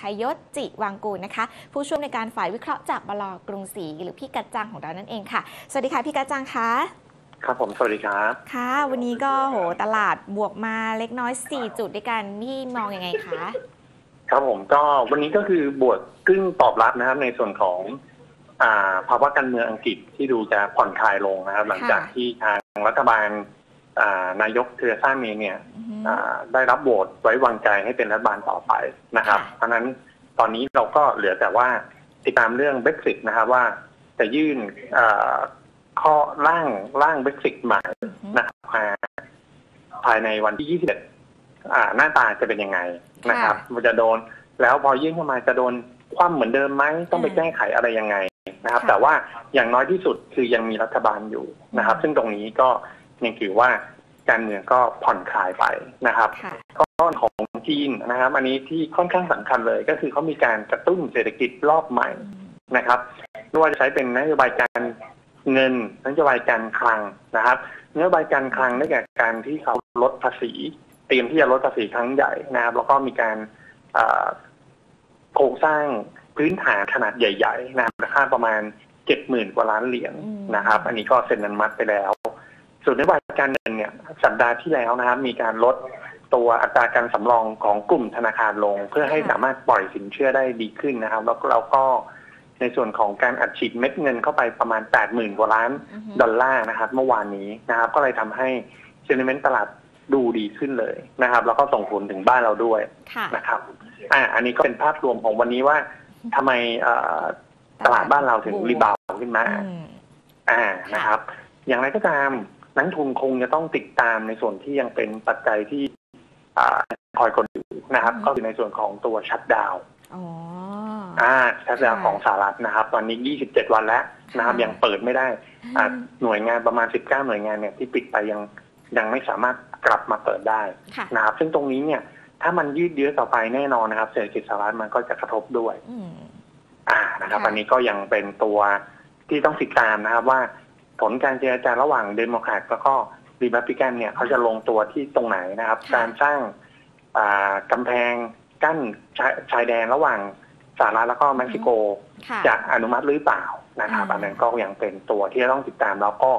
ชัยยศจิวังกูลนะคะ ผู้ช่วยในการฝ่ายวิเคราะห์จากบลกรุงศรีหรือพี่กัจจังของเรานั่นเองค่ะ สวัสดีค่ะพี่กัจจังคะครับผม สวัสดีครับค่ะ วันนี้ก็โหตลาดบวกมาเล็กน้อย 4 จุดด้วยกันพี่มองยังไงคะครับผมก็วันนี้ก็คือบวกกึ่งตอบรับนะครับในส่วนของอ่าภาวะการเมืองอังกฤษที่ดูจะผ่อนคลายลงนะครับ หลังจากที่ทางรัฐบาลอ่า นายกเทเรซ่าเมย์เนี่ยอือฮึอ่าได้รับโหวตไว้วางใจให้เป็นรัฐบาลต่อไปนะครับค่ะเพราะฉะนั้นตอนนี้เราก็เหลือแต่ว่าติดตามเรื่อง Brexit นะครับว่าจะยื่นอ่าข้อร่างร่าง Brexit ใหม่อือฮึนะครับมาภายในวันที่ 21อ่าหน้าตาจะเป็นยังไงนะครับค่ะมันจะโดนแล้วพอยื่นเข้ามาจะโดนคว่ำเหมือนเดิมไหมต้องไปอืมแก้ไขอะไรยังไงนะครับค่ะแต่ว่าอย่างน้อยที่สุดคือยังมีรัฐบาลอยู่นะครับอืมซึ่งตรงนี้ก็ ยังถือว่าการเมืองก็ผ่อนคลายไปนะครับค่ะก้อนของจีนนะครับอันนี้ที่ค่อนข้างสำคัญเลยก็คือเขามีการกระตุ้นเศรษฐกิจรอบใหม่อืมนะครับไม่ว่าจะใช้เป็นนโยบายการเงินนโยบายการคลังนะครับนโยบายการคลังได้แก่การที่เขาลดภาษีเตรียมที่จะลดภาษีครั้งใหญ่นะครับ แล้วก็มีการเอ่อโครงสร้างพื้นฐานขนาดใหญ่ ๆ นะครับมูลค่าประมาณเจ็ดหมื่นกว่าล้านเหรียญอืมนะครับ อันนี้ก็เซ็นอนุมัติไปแล้ว ส่วนนโยบายการเงินเนี่ยสัปดาห์ที่แล้วนะครับ มีการลดตัวอัตราการสำรองของกลุ่มธนาคารลง เพื่อให้สามารถปล่อยสินเชื่อได้ดีขึ้นนะครับ แล้วเราก็ในส่วนของการอัดฉีดเม็ดเงินเข้าไปประมาณ 8 0,000กว่าล้านอือฮึดอลลาร์นะครับ เมื่อวานนี้นะครับ ก็เลยทำให้เซนิเมนต์ตลาดดูดีขึ้นเลยนะครับ แล้วก็ส่งผลถึงบ้านเราด้วยค่ะนะครับอ่าอันนี้ก็เป็นภาพรวมของวันนี้ว่าทำไมเอ่อตลาดบ้านเราถึงรีบาวด์ขึ้นมาอืมอ่านะครับ อย่างไรก็ตาม นักทุนคงจะต้องติดตามในส่วนที่ยังเป็นปัจจัยที่อ่าคอยกดอยู่นะครับอืมก็คือในส่วนของตัวชัดดาวน์อ๋ออ่าชัดดาวน์ค่ะของสหรัฐนะครับ ตอนนี้ 27 วันแล้วนะครับค่ะยังเปิดไม่ได้อ่าหน่วยงานประมาณ 19 หน่วยงานเนี่ยที่ปิดไปยังยังไม่สามารถกลับมาเปิดได้ค่ะนะครับ ซึ่งตรงนี้เนี่ยถ้ามันยืดเยื้อต่อไปแน่นอนนะครับ เศรษฐกิจสหรัฐมันก็จะกระทบด้วยอืมอ่านะครับค่ะอันนี้ก็ยังเป็นตัวที่ต้องติดตามนะครับว่า ผลการเจรจาระหว่างเดโมแครตแล้วก็รีพับลิกันเนี่ยเขาจะลงตัวที่ตรงไหนนะครับค่ะการสร้างอ่ากำแพงกั้นชายชายแดนระหว่างสหรัฐแล้วก็เม็กซิโกค่ะจะอนุมัติหรือเปล่านะครับอืมอันนั้นก็ยังเป็นตัวที่จะต้องติดตามแล้วก็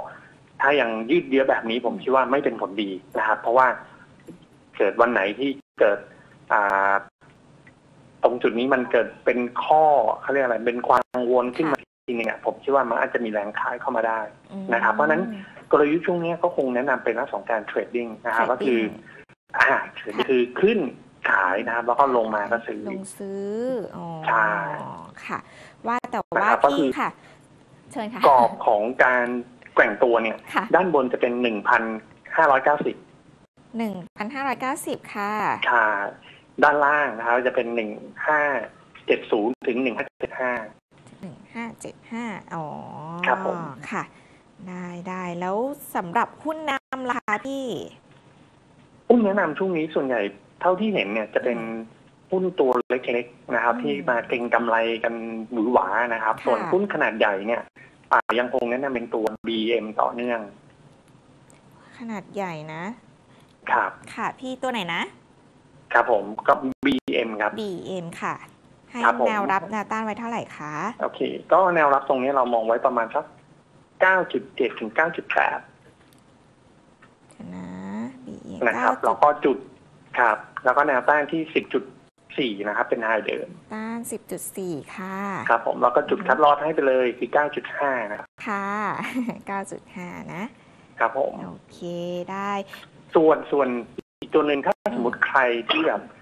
ถ้ายังยืดเยื้อแบบนี้ผมคิดว่าไม่เป็นผลดีนะครับ เพราะว่าเกิดวันไหนที่เกิดอ่าตรงจุดนี้มันเกิดเป็นข้อเขาเรียกอะไรเป็นความกังวลขึ้นมา ทีนึงอะผมคิดว่ามันอาจจะมีแรงขายเข้ามาได้อืมนะครับเพราะฉะนั้นกลยุทธ์ช่วงนี้ก็คงแนะนำเป็นลักษณะของการเทรดดิ้งนะครับก็คือ trading อ่าเทรดคือขึ้นขายนะครับแล้วก็ลงมาก็ซื้อลงซื้ออ๋อใช่ค่ะ ว่าแต่นะว่าครับก็คืพี่อค่ะ เชิญค่ะกรอบของการแกว่งตัวเนี่ยค่ะด้านบนจะเป็นหนึ่งพันห้าร้อยเก้าสิบหนึ่งพันห้าร้อยเก้าสิบค่ะค่ะ ด้านล่างนะครับจะเป็นหนึ่งห้าเจ็ดศูนย์ถึงหนึ่งห้าเจ็ดห้า หนึ่งห้าเจ็ดห้าอ๋อครับผม ค่ะ ได้ได้แล้วสำหรับหุ้นนำล่ะคะพี่ หุ้นแนะนำช่วงนี้ส่วนใหญ่เท่าที่เห็นเนี่ยจะเป็นหุ้นตัวเล็กๆนะครับอืมที่มาเก็งกำไรกันหวือหวานะครับค่ะส่วนหุ้นขนาดใหญ่เนี่ยอ่ายังคงแนะนำเป็นตัว BM ต่อเนื่อง ขนาดใหญ่นะ ครับ ค่ะ พี่ตัวไหนนะ ครับผมก็ BM ครับ BM ค่ะ ให้ครับผม แนวรับแนวต้านไว้เท่าไหร่คะโอเค ก็แนวรับตรงนี้เรามองไว้ประมาณสัก 9.7 ถึง 9.8 เดี๋ยวนะ BM นะครับ9แล้วก็จุดครับ แล้วก็แนวต้านที่ 10.4 นะครับ เป็นไฮเดิมต้าน10.4ค่ะครับผม แล้วก็จุดคัดลอดให้ไปเลยคือ 9.5 นะครับค่ะ9.5นะครับผม โอเคได้ ส่วนส่วนอีกตัวหนึ่งถ้าสมมติใครที่แบบเอ่อ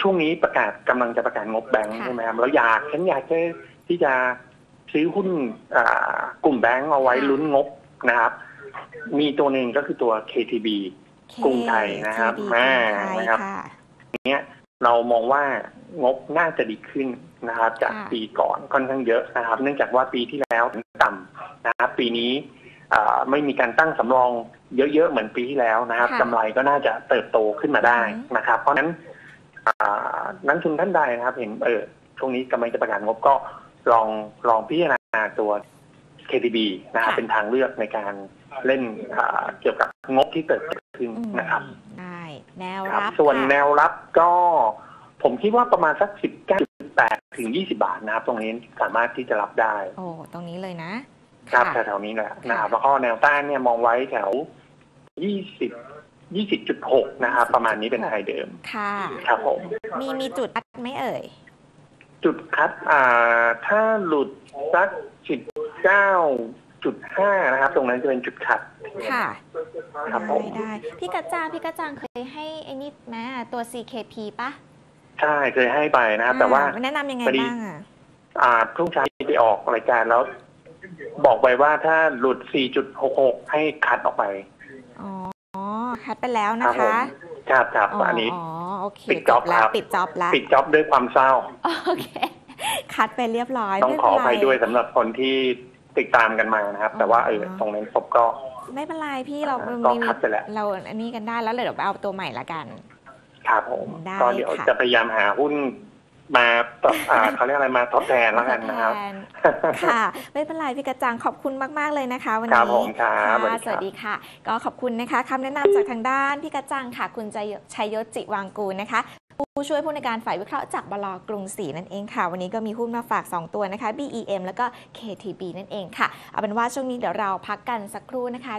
ช่วงนี้ประกาศกำลังจะประกาศงบแบงค์ค่ะใช่ไหมครับแล้วอยากฉันอยากจะที่จะซื้อหุ้นอ่ากลุ่มแบงค์เอาไว้ลุ้นงบนะครับ มีตัวหนึ่งก็คือตัว KTB กรุงไทยนะครับ KTB อ่ากรุงไทยนะครับค่ะเนี้ยเรามองว่างบน่าจะดีขึ้นนะครับ จากค่ะปีก่อนค่อนข้างเยอะนะครับ เนื่องจากว่าปีที่แล้วต่ำนะครับปีนี้อ่า ไม่มีการตั้งสำรองเยอะๆเหมือนปีที่แล้วนะครับค่ะกำไรก็น่าจะเติบโตขึ้นมาได้อืมนะครับ เพราะฉะนั้นอ่านักลงทุนท่านใดนะครับ เห็นเออช่วงนี้กำลังจะประกาศงบก็ลองลองพิจารณาตัว KTB นะครับเป็นทางเลือกในการเล่นอ่าเกี่ยวกับงบที่เติบโตขึ้นอืมนะครับได้แนวครับรับส่วนค่ะแนวรับก็ผผมคิดว่าประมาณสักสิบเก้าจุดแปดถึงยี่สิบาทนะครับ ตรงนี้สามารถที่จะรับได้ โอ้ตรงนี้เลยนะ ครับค่ะแถวๆนี้แหละนะครับแล้วก็แนวต้านเนี่ยมองไว้แถวยี่สิบยี่สิบจุดหกนะครับประมาณนี้เป็นไฮเดิม ค่ะ ครับผม มีมีจุดอัดไหม่เอ่ย จุดคัดอ่าถ้าหลุดสักสิบเก้าจุดห้านะครับ ตรงนั้นจะเป็นจุดคัด ค่ะครับผม ได้ได้พี่กระจ่างพี่กระจ่างเคยให้ไอ้นี่ไหมอะตัว CKP ปะใช่เคยให้ไปนะครับ แต่ว่า อ่แนะนำยังไงพอดี บ้างอะ อ่าพรุ่งเช้าไปออกรายการแล้ว บอกไปว่าถ้าหลุด 4.66 ให้คัดออกไป อ๋อ คัดไปแล้วคนะรับผมคะครับครับอ๋ออันนี้อ๋อโอเคปิดจ็อบแล้วครับปิดจ็อบแล้วปิดจ็อบด้วยความเศร้า โอเค คัดไปเรียบร้อย ต้องขอม่อเป็นไรภัยด้วยสำหรับคนที่ติดตามกันมานะครับ แต่ว่าเอออ๋อตรงนั้นผมก็ ไม่เป็นไรพี่เราก็มีคัดไปแล้วเราอันนี้กันได้แล้วเดี๋ยวไปเอาตัวใหม่ละกัน ครับผมได้ก็เดี๋ยวค่ะจะพยายามหาหุ้น มาตอบอ่าเขาเรียกอะไรมาทดแทนแล้วกันนะครับแทนค่ะ ไม่เป็นไรพี่กระจังขอบคุณมาก ๆ เลยนะคะ วันครับนี้ผมครับสวัสดีค่ะครับสวัสดีค่ะ ก็ขอบคุณนะคะคำแนะนำจากทางด้านพี่กระจังค่ะ คุณใจชัยยศจิวางกูลนะคะผู้ช่วยผู้ในวยการฝ่ายวิเคราะห์จากบลกรุงศรีนั่นเองค่ะ วันนี้ก็มีหุ้นมาฝาก 2 ตัวนะคะ BEM แล้วก็ KTB นั่นเองค่ะ เอาเป็นว่าช่วงนี้เดี๋ยวเราพักกันสักครู่นะคะ